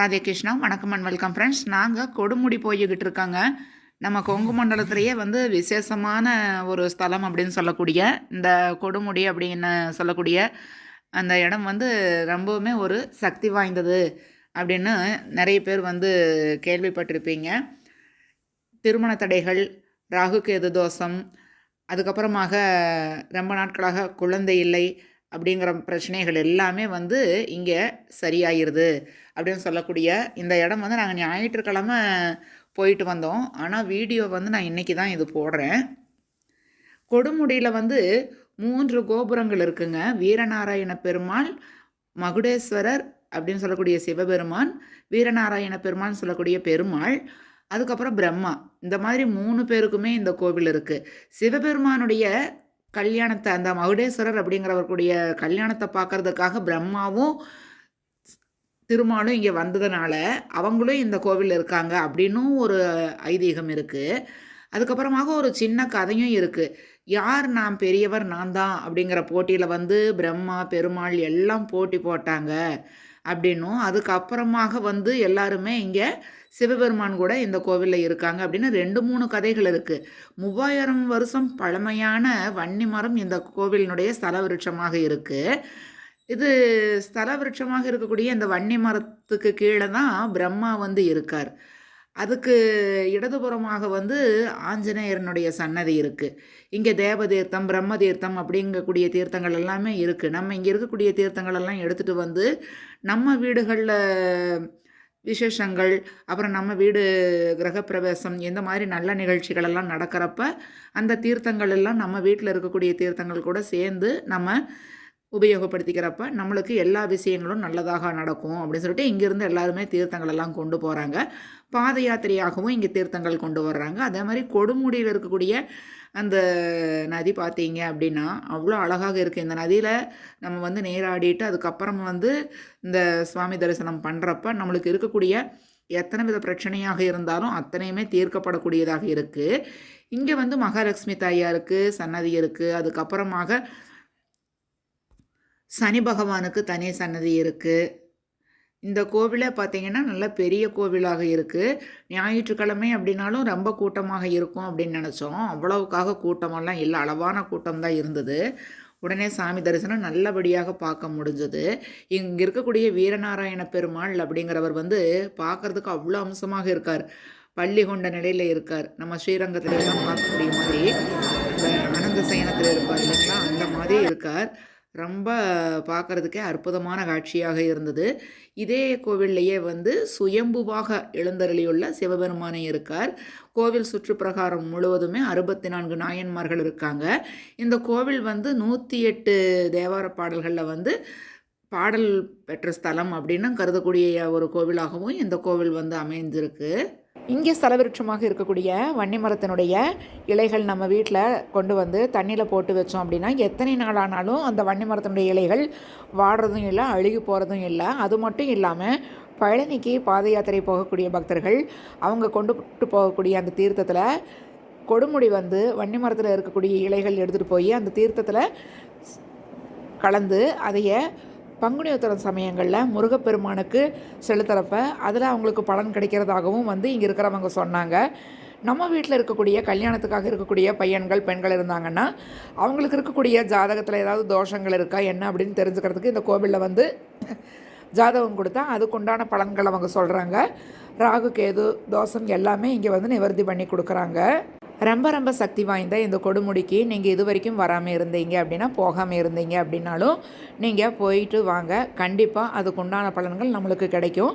ராதே கிருஷ்ணா வணக்கம் and welcome friends நாங்கள் கொடுமுடி போய்கிட்டு இருக்காங்க. நம்ம கொங்கு மண்டலத்திலேயே வந்து விசேஷமான ஒரு ஸ்தலம் அப்படின்னு சொல்லக்கூடிய இந்த கொடுமுடி அப்படின்னு சொல்லக்கூடிய அந்த இடம் வந்து ரொம்பவுமே ஒரு சக்தி வாய்ந்தது அப்படின்னு நிறைய பேர் வந்து கேள்விப்பட்டிருப்பீங்க. திருமண தடைகள் ராகு கேது தோஷம் அதுக்கப்புறமாக ரொம்ப நாட்களாக குழந்தை இல்லை அப்படிங்கிற பிரச்சனைகள் எல்லாமே வந்து இங்கே சரியாயிருது அப்படின்னு சொல்லக்கூடிய இந்த இடம் வந்து நாங்கள் ஞாயிற்றுக்கிழமை போயிட்டு வந்தோம். ஆனால் வீடியோ வந்து நான் இன்றைக்கி தான் இது போடுறேன். கொடுமுடியில் வந்து மூன்று கோபுரங்கள் இருக்குங்க. வீரநாராயண பெருமாள் மகுடேஸ்வரர் அப்படின்னு சொல்லக்கூடிய சிவபெருமான் வீரநாராயண பெருமாள் சொல்லக்கூடிய பெருமாள் அதுக்கப்புறம் பிரம்மா. இந்த மாதிரி மூணு பேருக்குமே இந்த கோவில் இருக்குது சிவபெருமானுடைய கல்யாணத்தை அந்த மகுடேஸ்வரர் அப்படிங்கிறவர்களுடைய கல்யாணத்தை பார்க்கறதுக்காக பிரம்மாவும் திருமாலும் இங்கே வந்ததுனால அவங்களும் இந்த கோவிலில் இருக்காங்க அப்படின்னும் ஒரு ஐதீகம் இருக்குது அதுக்கப்புறமாக ஒரு சின்ன கதையும் இருக்குது யார் நான் பெரியவர் நான் தான் அப்படிங்கிற போட்டியில் வந்து பிரம்மா பெருமாள் எல்லாம் போட்டி போட்டாங்க. அப்படின்னும். அதுக்கப்புறமாக வந்து எல்லாருமே இங்கே சிவபெருமான் கூட இந்த கோவிலில் இருக்காங்க அப்படின்னு ரெண்டு மூணு கதைகள் இருக்குது மூவாயிரம் வருஷம் பழமையான வன்னி மரம் இந்த கோவிலினுடைய ஸ்தல விருட்சமாக இருக்குது இது ஸ்தல விருட்சமாக இருக்கக்கூடிய இந்த வன்னி மரத்துக்கு கீழே தான் பிரம்மா வந்து இருக்கார். அதுக்கு இடதுபுறமாக வந்து ஆஞ்சநேயரனுடைய சன்னதி இருக்குது இங்கே தேவதீர்த்தம் பிரம்ம தீர்த்தம் அப்படிங்கக்கூடிய தீர்த்தங்கள் எல்லாமே இருக்குது நம்ம இங்கே இருக்கக்கூடிய தீர்த்தங்கள் எல்லாம் எடுத்துகிட்டு வந்து நம்ம வீடுகளில் விசேஷங்கள் அப்புறம் நம்ம வீடு கிரகப்பிரவேசம் இந்த மாதிரி நல்ல நிகழ்ச்சிகள் எல்லாம் நடக்கிறப்ப அந்த தீர்த்தங்கள் எல்லாம் நம்ம வீட்டில் இருக்கக்கூடிய தீர்த்தங்கள் கூட சேர்ந்து நம்ம உபயோகப்படுத்திக்கிறப்ப நம்மளுக்கு எல்லா விஷயங்களும் நல்லதாக நடக்கும் அப்படின்னு சொல்லிட்டு இங்கேருந்து எல்லாருமே தீர்த்தங்கள் எல்லாம் கொண்டு போகிறாங்க பாத யாத்திரையாகவும் இங்கே தீர்த்தங்கள் கொண்டு வர்றாங்க. அதே மாதிரி கொடுமுடியில் இருக்கக்கூடிய அந்த நதி பார்த்தீங்க அப்படின்னா அவ்வளோ அழகாக இருக்குது இந்த நதியில் நம்ம வந்து நீராடிட்டு அதுக்கப்புறம் வந்து இந்த சுவாமி தரிசனம் பண்ணுறப்ப நம்மளுக்கு இருக்கக்கூடிய எத்தனை வித பிரச்சனையாக இருந்தாலும் அத்தனையுமே தீர்க்கப்படக்கூடியதாக இருக்குது இங்கே வந்து மகாலட்சுமி தாயாருக்கு சன்னதி இருக்குது அதுக்கப்புறமாக சனி பகவானுக்கு தனி சன்னதி இருக்குது இந்த கோவிலை பார்த்திங்கன்னா நல்ல பெரிய கோவிலாக இருக்குது ஞாயிற்றுக்கிழமை அப்படின்னாலும் ரொம்ப கூட்டமாக இருக்கும் அப்படின்னு நினச்சோம். அவ்வளவுக்காக கூட்டமெல்லாம் இல்லை அளவான கூட்டம் தான் இருந்தது. உடனே சாமி தரிசனம் நல்லபடியாக பார்க்க முடிஞ்சது. இங்கே இருக்கக்கூடிய வீரநாராயண பெருமாள் அப்படிங்கிறவர் வந்து பார்க்குறதுக்கு அவ்வளோ அம்சமாக இருக்கார். பள்ளி கொண்ட நிலையில் இருக்கார். நம்ம ஸ்ரீரங்கத்திலாம் பார்க்கக்கூடிய மாதிரி அந்த அனந்த சயனத்தில் இருப்பார் இல்லைங்களா? அந்த மாதிரி இருக்கார். ரொம்ப பார்க்குறதுக்கே அற்புதமான காட்சியாக இருந்தது. இதே கோவில்லையே வந்து சுயம்புவாக எழுந்தருளியுள்ள சிவபெருமானை இருக்கார். கோவில் சுற்றுப்பிரகாரம் முழுவதுமே அறுபத்தி நான்கு நாயன்மார்கள் இருக்காங்க. இந்த கோவில் வந்து நூற்றி எட்டு தேவார பாடல்களில் வந்து பாடல் பெற்ற ஸ்தலம் அப்படின்னு கருதக்கூடிய ஒரு கோவிலாகவும் இந்த கோவில் வந்து அமைந்திருக்கு. இங்கே ஸ்தலவிருட்சமாக இருக்கக்கூடிய வன்னி மரத்தினுடைய இலைகள் நம்ம வீட்டில் கொண்டு வந்து தண்ணியில் போட்டு வச்சோம் அப்படின்னா எத்தனை நாள் ஆனாலும் அந்த வன்னி மரத்தினுடைய இலைகள் வாடுறதும் இல்லை அழுகி போகிறதும் இல்லை. அது மட்டும் இல்லாமல் பழனிக்கு பாத யாத்திரை போகக்கூடிய பக்தர்கள் அவங்க கொண்டு போகக்கூடிய அந்த தீர்த்தத்தில் கொடுமுடி வந்து வன்னி மரத்தில் இருக்கக்கூடிய இலைகள் எடுத்துகிட்டு போய் அந்த தீர்த்தத்தில் கலந்து அதைய பங்குனி உத்தரம் சமயங்களில் முருகப்பெருமானுக்கு செலுத்துகிறப்ப அதில் அவங்களுக்கு பலன் கிடைக்கிறதாகவும் வந்து இங்கே இருக்கிறவங்க சொன்னாங்க. நம்ம வீட்டில் இருக்கக்கூடிய கல்யாணத்துக்காக இருக்கக்கூடிய பையன்கள் பெண்கள் இருந்தாங்கன்னா அவங்களுக்கு இருக்கக்கூடிய ஜாதகத்தில் ஏதாவது தோஷங்கள் இருக்கா என்ன அப்படின்னு தெரிஞ்சுக்கிறதுக்கு இந்த கோவிலில் வந்து ஜாதகம் கொடுத்தா அதுக்குண்டான பலன்கள் அவங்க சொல்கிறாங்க ராகு கேது தோஷம் எல்லாமே இங்கே வந்து நிவர்த்தி பண்ணி கொடுக்குறாங்க. ரொம்ப ரொம்ப சக்தி வாய்ந்த இந்த கொடுமுடிக்கு நீங்கள் இது வரைக்கும் வராமல் இருந்தீங்க அப்படின்னா போகாமல் இருந்தீங்க அப்படின்னாலும் நீங்கள் போயிட்டு வாங்க. கண்டிப்பாக அதுக்குண்டான பலன்கள் நம்மளுக்கு கிடைக்கும்.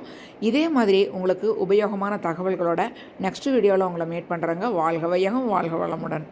இதே மாதிரி உங்களுக்கு உபயோகமான தகவல்களோட நெக்ஸ்ட் வீடியோவில் உங்களை மீட் பண்ணுறேங்க வாழ்க வையகம் வாழ்க வளமுடன்.